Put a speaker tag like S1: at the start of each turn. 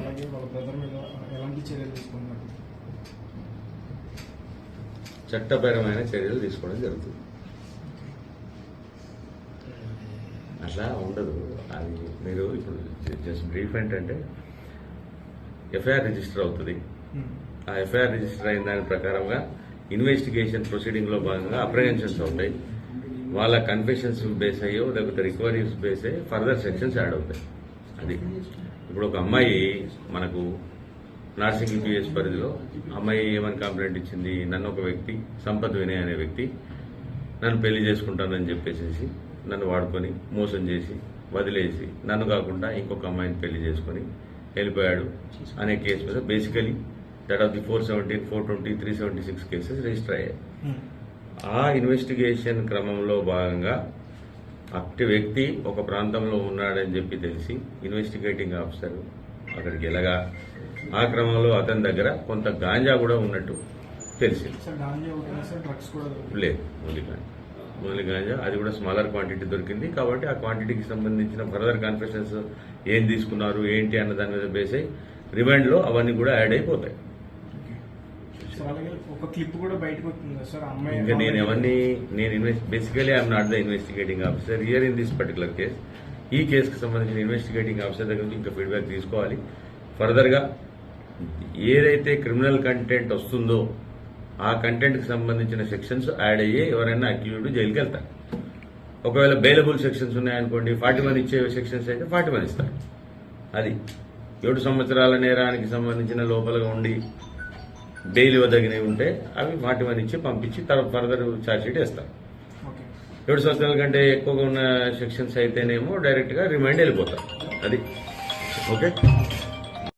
S1: అలాగే వాళ్ళ బ్రదర్ మీద ఎలాంటి చర్యలు తీసుకుంటున్నారు
S2: చట్టపరమైన చర్యలు తీసుకోవడం జరుగుతుంది. అట్లా ఉండదు. అది మీరు ఇప్పుడు జస్ట్ బ్రీఫ్ ఏంటంటే ఎఫ్ఐఆర్ రిజిస్టర్ అవుతుంది. ఆ ఎఫ్ఐఆర్ రిజిస్టర్ అయిన దాని ప్రకారంగా ఇన్వెస్టిగేషన్ ప్రొసీడింగ్లో భాగంగా అప్రహెన్షన్స్ అవుతాయి. వాళ్ళ కన్ఫెషన్స్ బేస్ అయ్యో లేకపోతే రికవరీస్ బేస్ అయ్యి ఫర్దర్ సెక్షన్స్ యాడ్ అవుతాయి. అది. ఇప్పుడు ఒక అమ్మాయి మనకు నార్సింగ్ పిఎస్ పరిధిలో అమ్మాయి ఏమని కంప్లైంట్ ఇచ్చింది? నన్ను ఒక వ్యక్తి సంపత్ వినయ్ అనే వ్యక్తి నన్ను పెళ్ళి చేసుకుంటానని చెప్పేసి నన్ను వాడుకొని మోసం చేసి వదిలేసి నన్ను కాకుండా ఇంకొక అమ్మాయిని పెళ్ళి చేసుకొని వెళ్ళిపోయాడు అనే కేసు మీద basically that of the four seventeen four twenty three seventy six cases register అయ్యాయి. ఆ ఇన్వెస్టిగేషన్ క్రమంలో భాగంగా అట్టి వ్యక్తి ఒక ప్రాంతంలో ఉన్నాడని చెప్పి తెలిసి ఇన్వెస్టిగేటింగ్ ఆఫీసర్ అక్కడికి వెళ్ళగా ఆ క్రమంలో అతని దగ్గర కొంత గాంజా కూడా ఉన్నట్టు తెలిసింది. లేదు ఓన్లీ గాంజా. ఓన్లీ గాంజా. అది కూడా స్మాలర్ క్వాంటిటీ దొరికింది. కాబట్టి ఆ క్వాంటిటీకి సంబంధించిన ఫర్దర్ కన్ఫెషన్స్ ఏం తీసుకున్నారు ఏంటి అన్న దాని మీద బేస్ రిమాండ్లో అవన్నీ కూడా యాడ్ అయిపోతాయి.
S1: సో అలాగే ఒక క్లిప్ కూడా బయటకు కదా సార్ అమ్మాయి
S2: ఇంకా నేను ఎవరిని నేను invest basically I'm not the investigating officer here in this particular case ఈ కేసుకి సంబంధించిన ఇన్వెస్టిగేటింగ్ ఆఫీసర్ దగ్గర నుంచి ఇంకా ఫీడ్బ్యాక్ తీసుకోవాలి. ఫర్దర్గా ఏదైతే క్రిమినల్ కంటెంట్ వస్తుందో ఆ కంటెంట్కి సంబంధించిన సెక్షన్స్ యాడ్ అయ్యి ఎవరైనా అక్యూజ్డ్ జైలుకి వెళ్తారు. ఒకవేళ బెయిలబుల్ సెక్షన్స్ ఉన్నాయనుకోండి ఫార్టీ వన్ ఇచ్చే సెక్షన్స్ అయితే ఫార్టీ వన్ ఇస్తారు. అది. ఏడు సంవత్సరాల నేరానికి సంబంధించిన లోపలగా ఉండి బెయిల్ ఇవ్వదగినవి ఉంటే అవి ఫార్టీ వన్ ఇచ్చి పంపించి తర్వాత ఫర్దర్ ఛార్జ్ షీట్ వేస్తారు
S1: ఓకే.
S2: ఏడు సంవత్సరాల కంటే ఎక్కువగా ఉన్న సెక్షన్స్ అయితేనేమో డైరెక్ట్గా రిమైండ్ వెళ్ళిపోతారు అది. ఓకే?